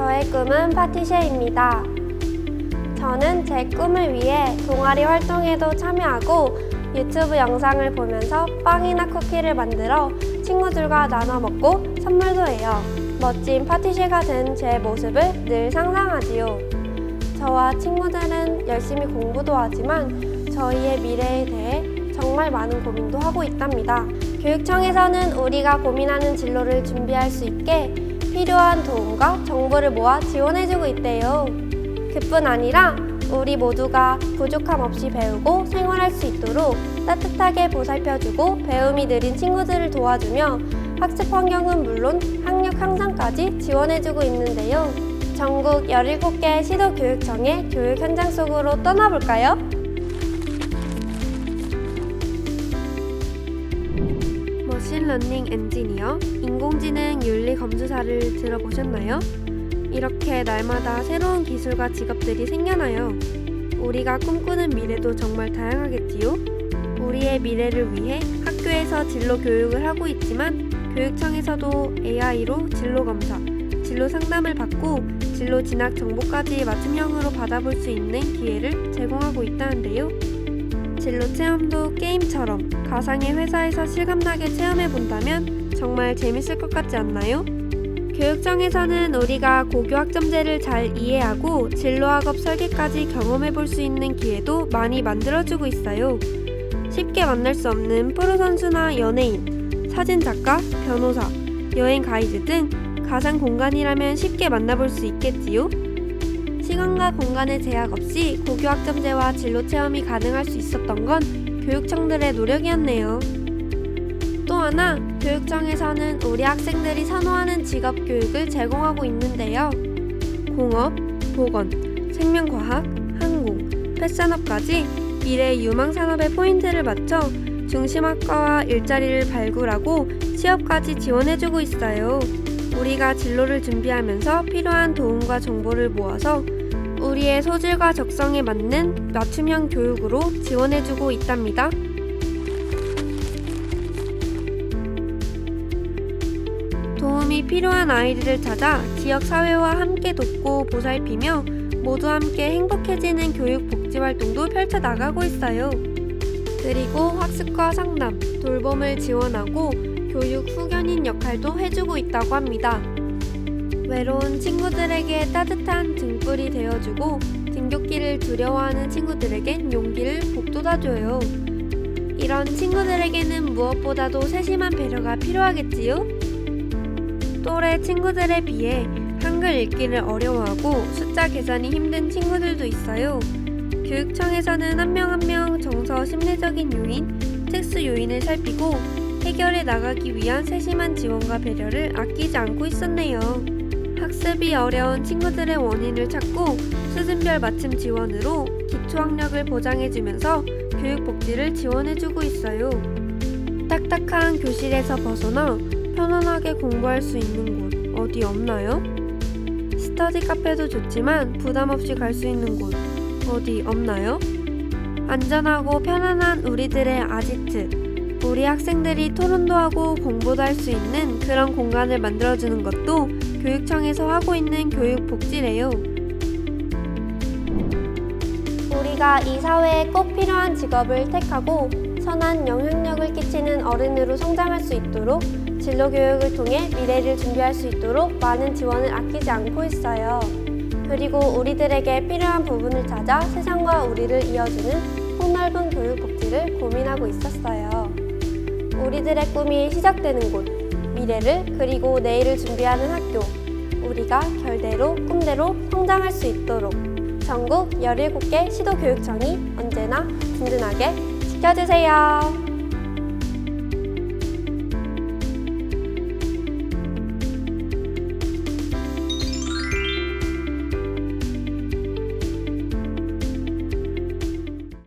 꿈은 파티셰입니다. 저는 제 꿈을 위해 동아리 활동에도 참여하고 유튜브 영상을 보면서 빵이나 쿠키를 만들어 친구들과 나눠 먹고 선물도 해요. 멋진 파티셰가 된 제 모습을 늘 상상하지요. 저와 친구들은 열심히 공부도 하지만 저희의 미래에 대해 정말 많은 고민도 하고 있답니다. 교육청에서는 우리가 고민하는 진로를 준비할 수 있게 필요한 도움과 정보를 모아 지원해주고 있대요. 그뿐 아니라 우리 모두가 부족함 없이 배우고 생활할 수 있도록 따뜻하게 보살펴주고 배움이 느린 친구들을 도와주며 학습 환경은 물론 학력 향상까지 지원해주고 있는데요. 전국 17개 시도교육청의 교육 현장 속으로 떠나볼까요? 머신러닝 엔지니어, 인공지능 윤리 검수사를 들어보셨나요? 이렇게 날마다 새로운 기술과 직업들이 생겨나요. 우리가 꿈꾸는 미래도 정말 다양하겠지요? 우리의 미래를 위해 학교에서 진로 교육을 하고 있지만 교육청에서도 AI로 진로 검사, 진로 상담을 받고 진로 진학 정보까지 맞춤형으로 받아볼 수 있는 기회를 제공하고 있다는데요. 진로 체험도 게임처럼 가상의 회사에서 실감나게 체험해 본다면 정말 재밌을 것 같지 않나요? 교육청에서는 우리가 고교 학점제를 잘 이해하고 진로 학업 설계까지 경험해 볼 수 있는 기회도 많이 만들어주고 있어요. 쉽게 만날 수 없는 프로 선수나 연예인, 사진 작가, 변호사, 여행 가이드 등 가상 공간이라면 쉽게 만나볼 수 있겠지요? 시간과 공간의 제약 없이 고교 학점제와 진로 체험이 가능할 수 있었던 건 교육청들의 노력이었네요. 또 하나, 교육청에서는 우리 학생들이 선호하는 직업 교육을 제공하고 있는데요. 공업, 보건, 생명과학, 항공, 패션업까지 미래 유망 산업의 포인트를 맞춰 중심학과와 일자리를 발굴하고 취업까지 지원해주고 있어요. 우리가 진로를 준비하면서 필요한 도움과 정보를 모아서 우리의 소질과 적성에 맞는 맞춤형 교육으로 지원해주고 있답니다. 도움이 필요한 아이들을 찾아 지역 사회와 함께 돕고 보살피며 모두 함께 행복해지는 교육 복지 활동도 펼쳐 나가고 있어요. 그리고 학습과 상담, 돌봄을 지원하고 교육 후견인 역할도 해주고 있다고 합니다. 외로운 친구들에게 따뜻한 등불이 되어주고 등굣길을 두려워하는 친구들에겐 용기를 북돋아줘요. 이런 친구들에게는 무엇보다도 세심한 배려가 필요하겠지요? 또래 친구들에 비해 한글 읽기를 어려워하고 숫자 계산이 힘든 친구들도 있어요. 교육청에서는 한 명 한 명 정서 심리적인 요인, 특수 요인을 살피고 해결해 나가기 위한 세심한 지원과 배려를 아끼지 않고 있었네요. 학습이 어려운 친구들의 원인을 찾고 수준별 맞춤 지원으로 기초학력을 보장해주면서 교육복지를 지원해주고 있어요. 딱딱한 교실에서 벗어나 편안하게 공부할 수 있는 곳 어디 없나요? 스터디 카페도 좋지만 부담 없이 갈 수 있는 곳 어디 없나요? 안전하고 편안한 우리들의 아지트 우리 학생들이 토론도 하고 공부도 할 수 있는 그런 공간을 만들어주는 것도 교육청에서 하고 있는 교육 복지래요. 우리가 이 사회에 꼭 필요한 직업을 택하고 선한 영향력을 끼치는 어른으로 성장할 수 있도록 진로 교육을 통해 미래를 준비할 수 있도록 많은 지원을 아끼지 않고 있어요. 그리고 우리들에게 필요한 부분을 찾아 세상과 우리를 이어주는 폭넓은 교육 복지를 고민하고 있었어요. 우리들의 꿈이 시작되는 곳, 미래를 그리고 내일을 준비하는 학교, 우리가 결대로 꿈대로 성장할 수 있도록 전국 17개 시도교육청이 언제나 든든하게 지켜주세요.